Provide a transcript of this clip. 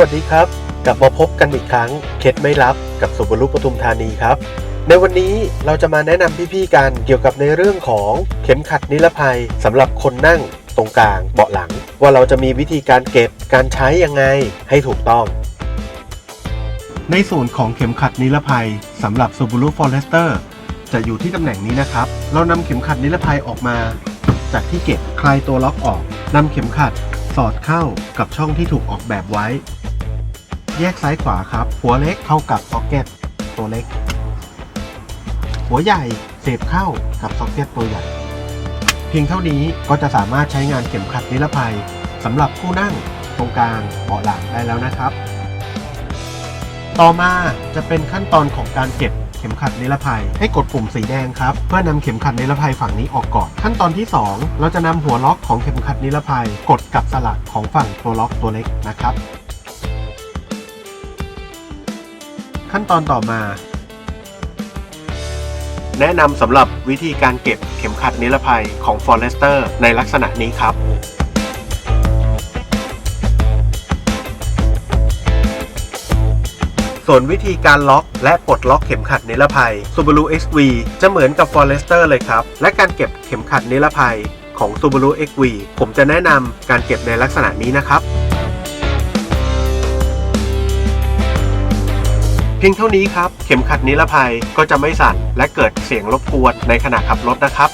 วัสดีครับ กลับมาพบกันอีกครั้งเคล็ดไม่ลับกับสุบรุปทุมธานีครับ ในวันนี้เราจะมาแนะนำพี่ๆกันเกี่ยวกับในเรื่องของเข็มขัดนิรภัยสำหรับคนนั่งตรงกลางเบาะหลัง ว่าเราจะมีวิธีการเก็บการใช้ยังไงให้ถูกต้อง ในส่วนของเข็มขัดนิรภัยสำหรับ Subaru Forester จะอยู่ที่ตำแหน่งนี้นะครับ เรานำเข็มขัดนิรภัยออกมา จากที่เก็บคลายตัวล็อกออกนำเข็มขัดสอดเข้ากับช่องที่ถูกออกแบบไว้ แยกซ้ายขวาครับ หัวเล็กเข้ากับซ็อกเก็ตตัวเล็ก หัวใหญ่เสียบเข้ากับซ็อกเก็ตตัวใหญ่ เพียงเท่านี้ก็จะสามารถใช้งานเข็มขัดนิรภัยสำหรับผู้นั่งตรงกลางเบาะหลังได้แล้วนะครับ ต่อมาจะเป็นขั้นตอนของการเก็บเข็มขัดนิรภัยให้กดปุ่มสีแดงครับ เพื่อนำเข็มขัดนิรภัยฝั่งนี้ออกก่อน ขั้นตอนที่ 2 เราจะนำหัวล็อกของเข็มขัดนิรภัย กดกับสลักของฝั่งตัวล็อกตัวเล็กนะครับ ขั้นตอนต่อมา แนะนำสำหรับวิธีการเก็บเข็มขัดนิรภัยของ Forester ในลักษณะนี้ครับส่วนวิธีการล็อกและปลดล็อกเข็มขัดนิรภัย Subaru XV จะเหมือนกับ Forester เลยครับ และการเก็บเข็มขัดนิรภัยของ Subaru XV ผมจะแนะนำการเก็บในลักษณะนี้นะครับ เพียงเท่านี้ครับ เข็มขัดนิรภัยก็จะไม่สั่นและเกิดเสียงรบกวนในขณะขับรถนะครับ